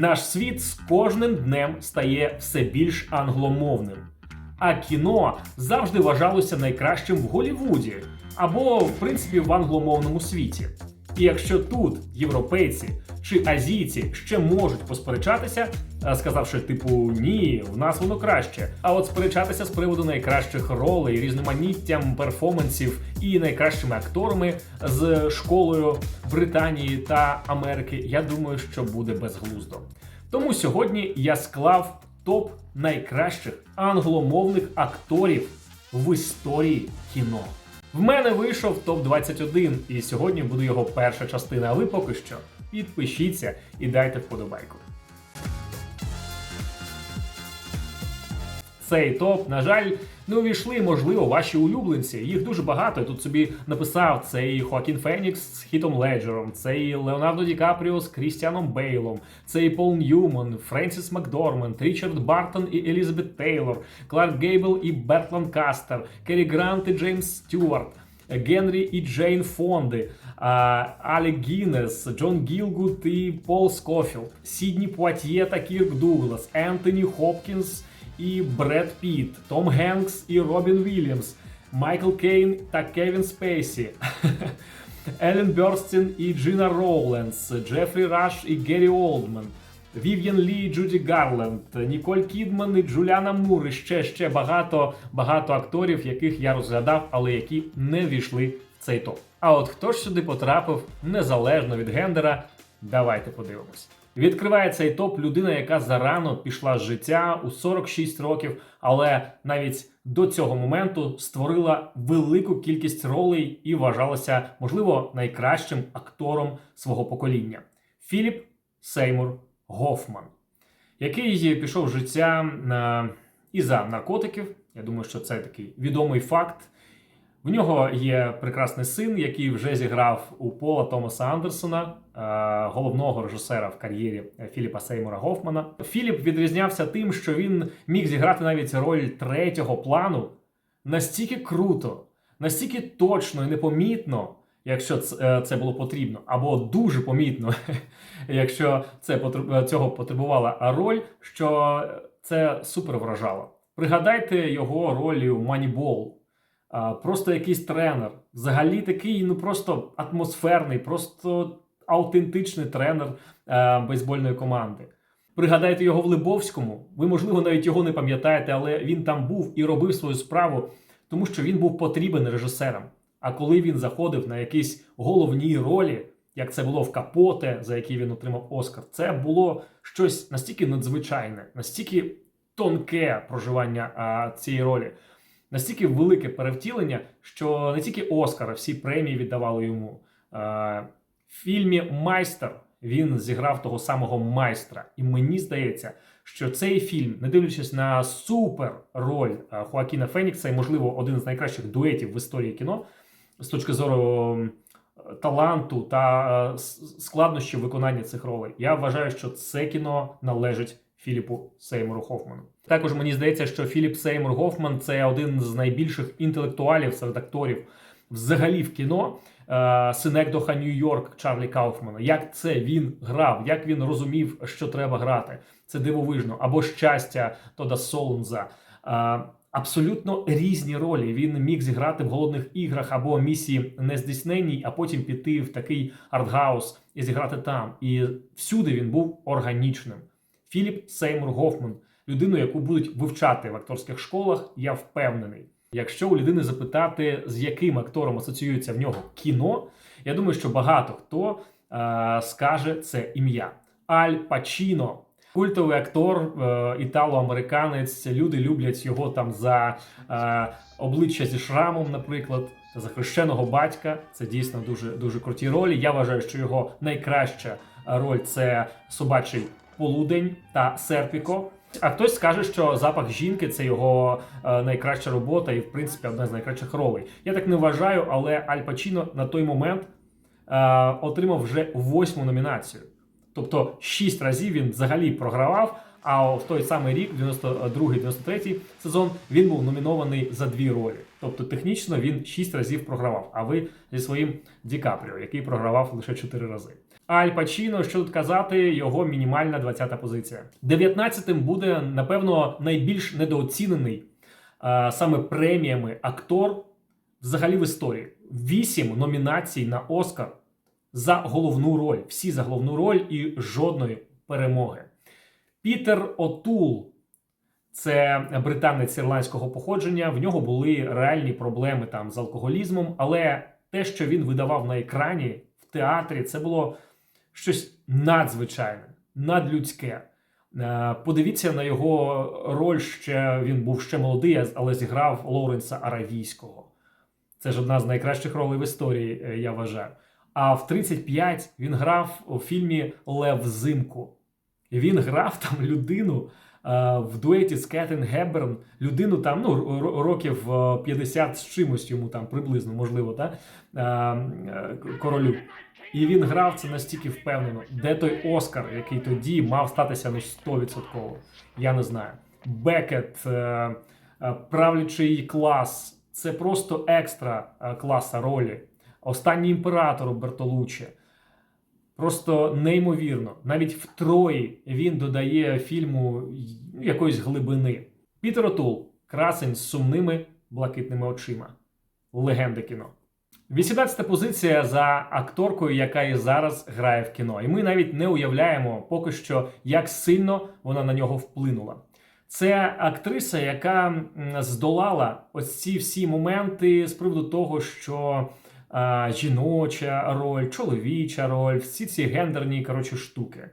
Наш світ з кожним днем стає все більш англомовним. А кіно завжди вважалося найкращим в Голлівуді або, в принципі, в англомовному світі. І якщо тут європейці чи азійці ще можуть посперечатися, сказавши, типу, ні, в нас воно краще. А от сперечатися з приводу найкращих ролей, різноманіттям перформансів і найкращими акторами з школою Британії та Америки, я думаю, що буде безглуздо. Тому сьогодні я склав топ найкращих англомовних акторів в історії кіно. В мене вийшов топ 21 і сьогодні буде його перша частина. але поки що підпишіться і дайте вподобайку. Цей топ, на жаль, не увійшли, можливо, ваші улюбленці. Їх дуже багато. Я тут собі написав: це і Хоакін Фенікс з Хітом Леджером, це і Леонардо Ді Капріо з Крістіаном Бейлом, це і Пол Ньюман, Френсіс Макдорманд, Річард Бартон і Елізабет Тейлор, Кларк Гейбл і Берт Ланкастер, Керрі Грант і Джеймс Стюарт. Генрі і Джейн Фонди, Алі Гіннес, Джон Гілгут і Пол Скофілд, Сідні Пуатьє та Кірк Дуглас, Ентоні Хопкінс і Бред Піт, Том Генкс і Робін Вільямс, Майкл Кейн та Кевін Спейсі, Елен Бьорстін і Джина Роуленс, Джефрі Раш і Геррі Олдман. Вів'єн Лі, і Джуді Гарленд, Ніколь Кідман і Джуліана Мур. І ще ще багато багато акторів, яких я розглядав, але які не війшли в цей топ. А от хто ж сюди потрапив незалежно від гендера? Давайте подивимось. Відкриває цей топ людина, яка зарано пішла з життя у 46 років, але навіть до цього моменту створила велику кількість ролей і вважалася, можливо, найкращим актором свого покоління. Філіп Сеймур Гофман, який пішов з життя на... із-за наркотиків. Я думаю, що це такий відомий факт. В нього є прекрасний син, який вже зіграв у Пола Томаса Андерсона, е, головного режисера в кар'єрі Філіпа Сеймура Гофмана. Філіп відрізнявся тим, що він міг зіграти навіть роль третього плану настільки круто, настільки точно і непомітно, якщо е, це було потрібно, або дуже помітно, якщо це цього потребувала роль, що це супер вражало. Пригадайте його ролі у Moneyball. Просто якийсь тренер. Взагалі такий, ну просто атмосферний, просто аутентичний тренер е, бейсбольної команди. Пригадайте його в Либовському. Ви, можливо, навіть його не пам'ятаєте, але він там був і робив свою справу, тому що він був потрібен режисерам. А коли він заходив на якісь головні ролі, як це було в Капоте, за який він отримав Оскар, це було щось настільки надзвичайне, настільки тонке проживання а, цієї ролі настільки велике перевтілення, що не тільки Оскара, всі премії віддавали йому. Е, В фільмі Майстер він зіграв того самого майстра. І мені здається, що цей фільм, не дивлячись на супер роль е, Хоакіна Фенікса, і, можливо, один з найкращих дуетів в історії кіно з точки зору таланту та е, складнощів виконання цих ролей, я вважаю, що це кіно належить Філіпу Сеймуру Хофману. Також мені здається, що Філіп Сеймур Гофман це один з найбільших інтелектуалів серед акторів взагалі в кіно. Е, Синекдоха Нью-Йорк Чарлі Кауфмана. Як це він грав, як він розумів, що треба грати. Це дивовижно. Або щастя Тода Солнза. Е, Абсолютно різні ролі. Він міг зіграти в голодних іграх або місії нездійсненній, а потім піти в такий артгаус і зіграти там. І всюди він був органічним. Філіп Сеймур Гофман, людину, яку будуть вивчати в акторських школах, я впевнений. Якщо у людини запитати, з яким актором асоціюється в нього кіно, я думаю, що багато хто е, скаже це ім'я Аль Пачіно. Культовий актор, е, італо-американець. Люди люблять його там за е, обличчя зі шрамом, наприклад, за хрещеного батька. Це дійсно дуже дуже круті ролі. Я вважаю, що його найкраща роль це собачий полудень та серпіко. А хтось скаже, що запах жінки це його е, найкраща робота і, в принципі, одна з найкращих ролей. Я так не вважаю, але Аль Пачіно на той момент е, отримав вже восьму номінацію. Тобто шість разів він взагалі програвав. А в той самий рік, 92-93 сезон, він був номінований за дві ролі. Тобто технічно він шість разів програвав. А ви зі своїм Ді Капріо, який програвав лише чотири рази. Аль Пачіно, що тут казати, його мінімальна 20-та позиція. 19-тим буде, напевно, найбільш недооцінений а, саме преміями актор взагалі в історії. Вісім номінацій на Оскар за головну роль. Всі за головну роль і жодної перемоги. Пітер Отул. Це британець ірландського походження. В нього були реальні проблеми там з алкоголізмом, але те, що він видавав на екрані в театрі, це було щось надзвичайне, надлюдське. Е, Подивіться на його роль ще він був ще молодий, але зіграв Лоуренса Аравійського. Це ж одна з найкращих ролей в історії, е, я вважаю. А в 35 він грав у фільмі Лев взимку. Він грав там людину в дуеті з Кетен Геберн, людину там ну, років е, 50 з чимось йому там приблизно, можливо, та? е, е, королю. І він грав це настільки впевнено. Де той Оскар, який тоді мав статися ну 100%? Я не знаю. Бекет, е, е, правлячий клас це просто екстра е, класа ролі. Останній імператор Бертолуччі. Просто неймовірно. Навіть в Трої він додає фільму якоїсь глибини. Пітер Отул, красень з сумними блакитними очима. Легенда кіно. 18 позиція за акторкою, яка і зараз грає в кіно. І ми навіть не уявляємо поки що, як сильно вона на нього вплинула. Це актриса, яка здолала ось ці всі моменти з приводу того, що жіноча роль, чоловіча роль, всі ці гендерні коротше штуки.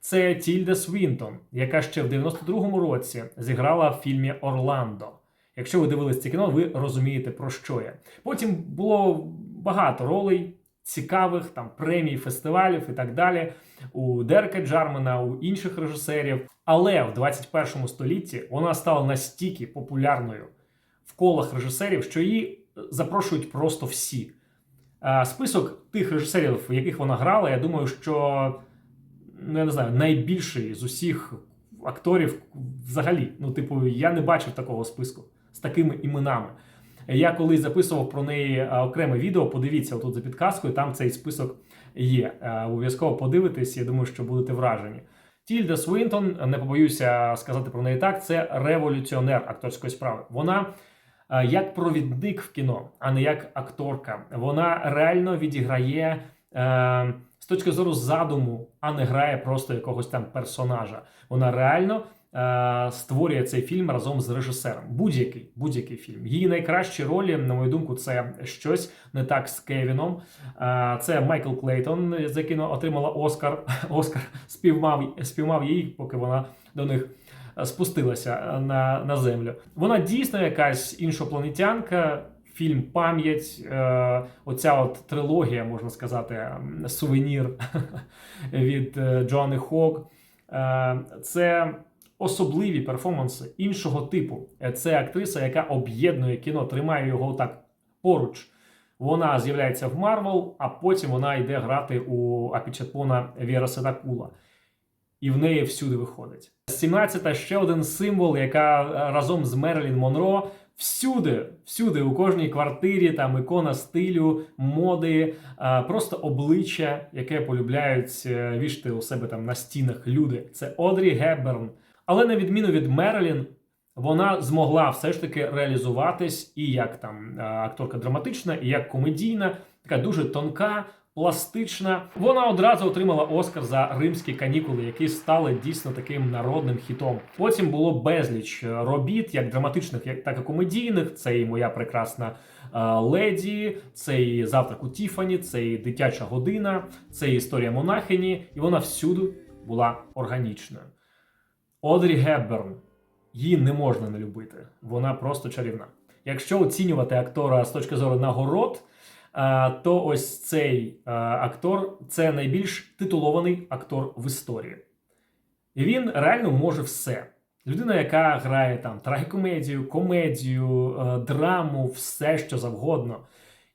Це Тільда Свінтон, яка ще в 92-му році зіграла в фільмі Орландо. Якщо ви дивились це кіно, ви розумієте про що я. Потім було багато ролей цікавих, там премій, фестивалів і так далі. У Дерека Джармена, у інших режисерів. Але в 21 столітті вона стала настільки популярною в колах режисерів, що її запрошують просто всі. А, Список тих режисерів, в яких вона грала, я думаю, що ну, я не знаю, найбільший з усіх акторів взагалі. Ну, типу, я не бачив такого списку з такими іменами. Я колись записував про неї окреме відео. Подивіться отут за підказкою, там цей список є. Е, Обов'язково подивитесь, я думаю, що будете вражені. Тільда Свинтон, не побоюся сказати про неї так, це революціонер акторської справи. Вона е, як провідник в кіно, а не як акторка. Вона реально відіграє е, з точки зору задуму, а не грає просто якогось там персонажа. Вона реально е, створює цей фільм разом з режисером. Будь-який будь-який фільм. Її найкращі ролі, на мою думку, це щось не так з Кевіном. Е, це Майкл Клейтон, за вона отримала Оскар. Оскар співмав, співмав її, поки вона до них спустилася на, на землю. Вона дійсно якась іншопланетянка. Фільм Пам'ять, е, оця от трилогія, можна сказати, сувенір від е, Джоанни Хок. Е, це особливі перформанси іншого типу. Е, Це актриса, яка об'єднує кіно, тримає його так поруч. Вона з'являється в Марвел, а потім вона йде грати у Апічатпона Віра Седакула. І в неї всюди виходить. 17-та ще один символ, яка е, разом з Мерлін Монро всюди, всюди, у кожній квартирі, там ікона стилю, моди, е, просто обличчя, яке полюбляють е, вішати у себе там на стінах люди. Це Одрі Гебберн. Але на відміну від Мерлін, вона змогла все ж таки реалізуватись і як там акторка драматична, і як комедійна, така дуже тонка, пластична. Вона одразу отримала Оскар за римські канікули, які стали дійсно таким народним хітом. Потім було безліч е, робіт, як драматичних, так і комедійних. Це і моя прекрасна е, леді, це і завтрак у Тіфані, це і дитяча година, це і історія монахині, і вона всюди була органічною. Одрі Гебберн. Її не можна не любити. Вона просто чарівна. Якщо оцінювати актора з точки зору нагород, то ось цей актор це найбільш титулований актор в історії. І він реально може все. Людина, яка грає там трагікомедію, комедію, е, драму, все що завгодно.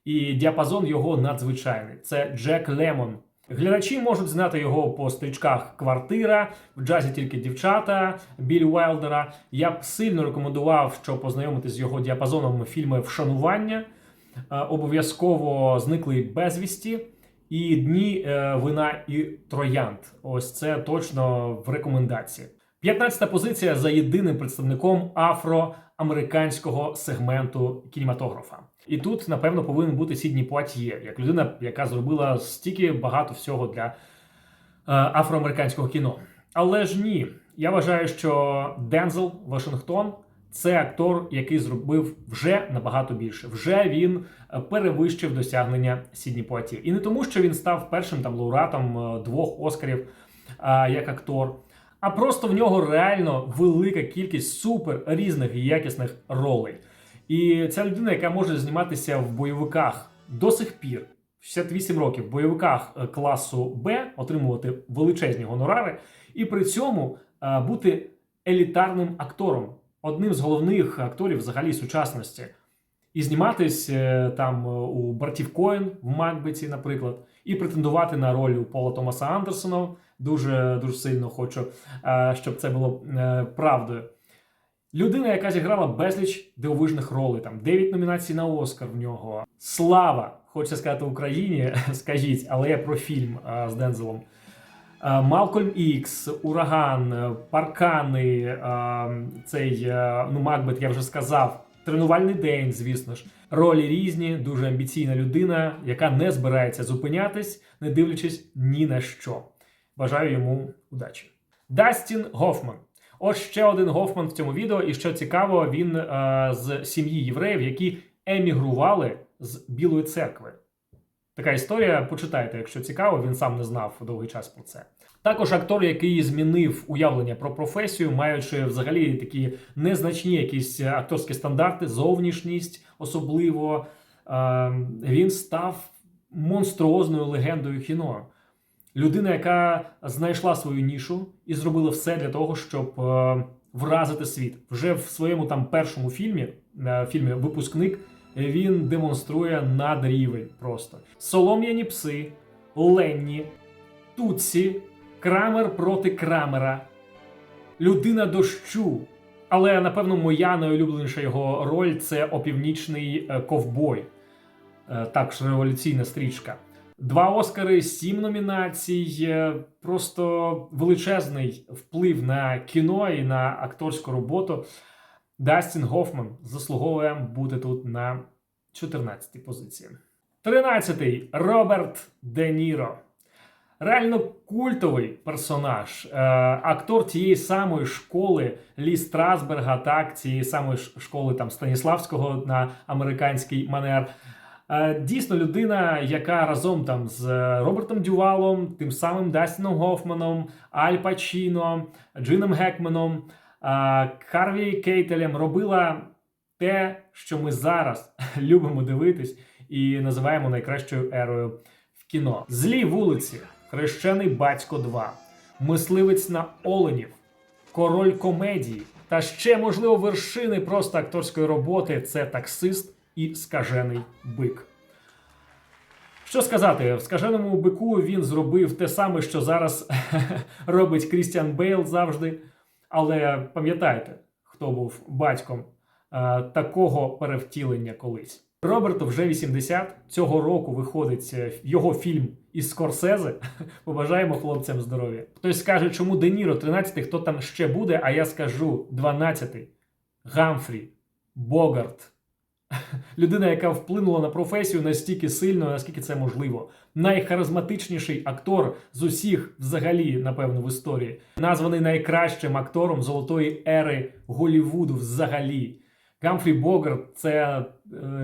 І діапазон його надзвичайний. Це Джек Лемон. Глядачі можуть знати його по стрічках Квартира, в джазі тільки дівчата Білі Уайлдера. Я б сильно рекомендував, щоб познайомитися з його діапазоном фільми Вшанування, е, обов'язково зниклий безвісті і дні е, вина і троянд. Ось це точно в рекомендації. 15 позиція за єдиним представником афроамериканського сегменту кінематографа. І тут, напевно, повинен бути Сідні Пуатьє, як людина, яка зробила стільки багато всього для е, афроамериканського кіно. Але ж ні, я вважаю, що Дензел Вашингтон це актор, який зробив вже набагато більше. Вже він е, перевищив досягнення Сідні Пуатьє. І не тому, що він став першим там лауреатом е, двох Оскарів а, як актор, а просто в нього реально велика кількість супер різних і якісних ролей. І ця людина, яка може зніматися в бойовиках до сих пір, 68 років, в бойовиках е, класу Б, отримувати величезні гонорари, і при цьому е, бути елітарним актором, одним з головних акторів взагалі сучасності. І зніматись е, там е, у братів Коен в Макбеті, наприклад, і претендувати на роль у Пола Томаса Андерсона. Дуже дуже сильно хочу, е, щоб це було правдою. Людина, яка зіграла безліч дивовижних ролей, там 9 номінацій на Оскар в нього. Слава! Хочеться сказати Україні, скажіть, але я про фільм з Дензелом. Е, Малкольм Ікс, Ураган, е, Паркани, е, цей ну Макбет, я вже сказав. Тренувальний день, звісно ж, ролі різні, дуже амбіційна людина, яка не збирається зупинятись, не дивлячись ні на що. Бажаю йому удачі. Дастін Гофман. Ось ще один Гофман в цьому відео. І що цікаво, він е, з сім'ї євреїв, які емігрували з Білої церкви. Така історія, почитайте, якщо цікаво, він сам не знав довгий час про це. Також актор, який змінив уявлення про професію, маючи взагалі такі незначні якісь акторські стандарти, зовнішність особливо, е, він став монструозною легендою кіно. Людина, яка знайшла свою нішу і зробила все для того, щоб е, вразити світ. Вже в своєму там першому фільмі, е, фільмі Випускник, він демонструє надрівень просто. Солом'яні пси, Ленні, Туці, Крамер проти Крамера, Людина дощу. Але напевно моя найулюбленіша його роль це опівнічний е, ковбой. Е, також революційна стрічка. Два Оскари, сім номінацій. е, Просто величезний вплив на кіно і на акторську роботу. Дастін Гофман заслуговує бути тут на 14-й позиції. 13-й Роберт Де Ніро. Реально культовий персонаж, е, актор тієї самої школи Лі Страсберга, так, цієї самої школи там Станіславського на американський манер. Е, Дійсно, людина, яка разом там з Робертом Дювалом, тим самим Дастіном Гофманом, Аль Пачіно, Джином Гекменом, Харві Кейтелем робила те, що ми зараз любимо дивитись і називаємо найкращою ерою в кіно. Злі вулиці, Хрещений батько 2, Мисливець на Оленів, Король комедії та ще, можливо, вершини просто акторської роботи це таксист і скажений бик. Що сказати, в скаженому бику він зробив те саме, що зараз робить Крістіан Бейл завжди. Але пам'ятайте, хто був батьком е, такого перевтілення колись. Роберту вже 80. Цього року виходить е, його фільм із Скорсезе. Побажаємо хлопцям здоров'я. Хтось скаже, чому Де Ніро 13, хто там ще буде, а я скажу 12. Гамфрі, Богарт. Людина, яка вплинула на професію настільки сильно, наскільки це можливо. Найхаризматичніший актор з усіх, взагалі, напевно, в історії, названий найкращим актором золотої ери Голівуду взагалі. Гамфрі Богарт це е,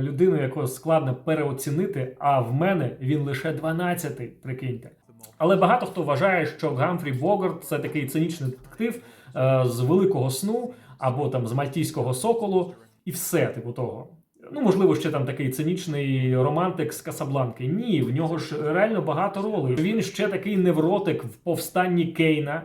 людина, яку складно переоцінити, а в мене він лише 12-й, прикиньте. Але багато хто вважає, що Гамфрі Богарт це такий цинічний детектив е, з великого сну або там з мальтійського соколу, і все, типу того. Ну, можливо, ще там такий цинічний романтик з Касабланки. Ні, в нього ж реально багато ролей. Він ще такий невротик в повстанні Кейна.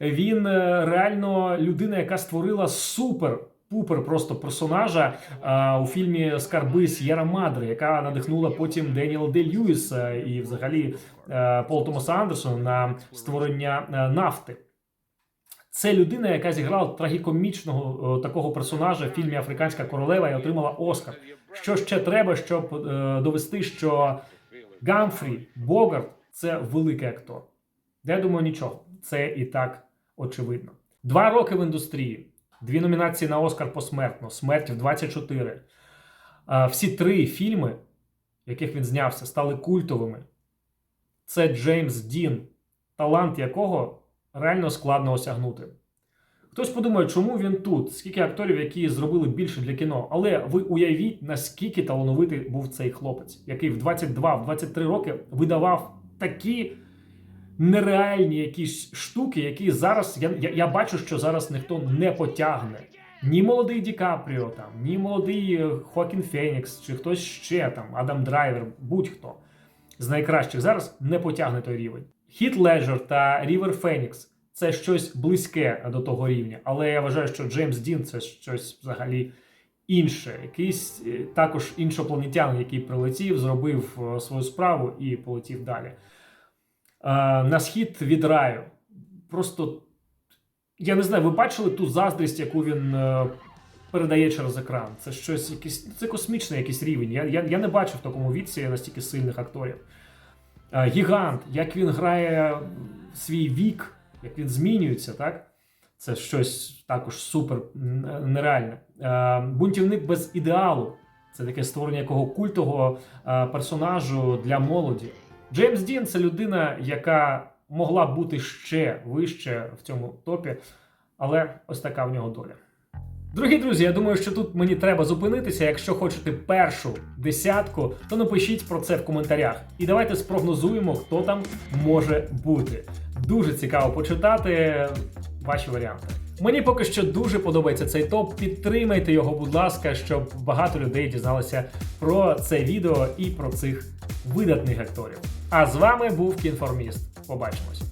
Він е, реально людина, яка створила супер. Пупер просто персонажа а, у фільмі Скарби С'єра Мадре, яка надихнула потім Деніела Де Льюіса і взагалі е, Пола Томаса Андерсона на створення е, нафти. Це людина, яка зіграла трагікомічного е, такого персонажа в фільмі Африканська королева і отримала Оскар. Що ще треба, щоб е, довести, що Гамфрі, Богарт це великий актор. Я думаю, нічого. Це і так очевидно. Два роки в індустрії, дві номінації на Оскар посмертно, смерть в 24. А, Всі три фільми, в яких він знявся, стали культовими. Це Джеймс Дін, талант якого реально складно осягнути. Хтось подумає, чому він тут? Скільки акторів, які зробили більше для кіно. Але ви уявіть, наскільки талановитий був цей хлопець, який в 22-23 роки видавав такі нереальні якісь штуки, які зараз я, я, я бачу, що зараз ніхто не потягне. Ні молодий Ді Капріо, там, ні молодий е, Хоакін Фенікс, чи хтось ще там, Адам Драйвер, будь-хто з найкращих зараз не потягне той рівень. Хіт Леджер та Рівер Фенікс це щось близьке до того рівня, але я вважаю, що Джеймс Дін це щось взагалі інше. Якийсь е, також іншопланетян, який прилетів, зробив е, свою справу і полетів далі. Е, На схід від раю. Просто я не знаю, ви бачили ту заздрість, яку він передає через екран. Це щось якийсь, це космічний якийсь рівень. Я, я, я не бачив в такому віці настільки сильних акторів. Е, Гігант, як він грає свій вік, як він змінюється, так? Це щось також супер нереальне. Е, Бунтівник без ідеалу. Це таке створення якого культового е, персонажу для молоді. Джеймс Дін це людина, яка могла бути ще вище в цьому топі, але ось така в нього доля. Дорогі друзі, я думаю, що тут мені треба зупинитися. Якщо хочете першу десятку, то напишіть про це в коментарях. І давайте спрогнозуємо, хто там може бути. Дуже цікаво почитати ваші варіанти. Мені поки що дуже подобається цей топ. Підтримайте його, будь ласка, щоб багато людей дізналися про це відео і про цих видатних акторів. А з вами був Кінформіст. Побачимось.